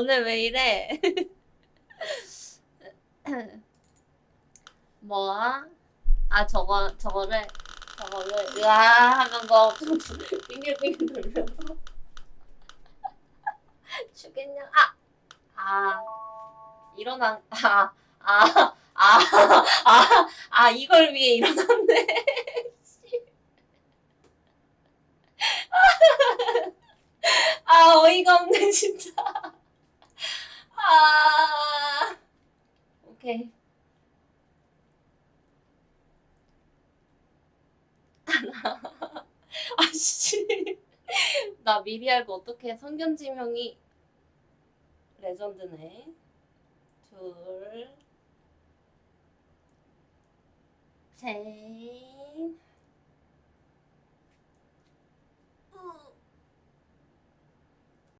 오늘 왜 이래? 뭐야? 아 저거 저거를 저거를 으아 하는 거 빙글빙글 돌려서 죽겠냐? 아! 아 일어난 아아아아 아, 아, 아, 아, 이걸 위해 일어났네. 씨. 아 어이가 없네 진짜. 아 오케이. 아씨. 나 미리 알고 어떻게 성견지명이 레전드네. 둘 셋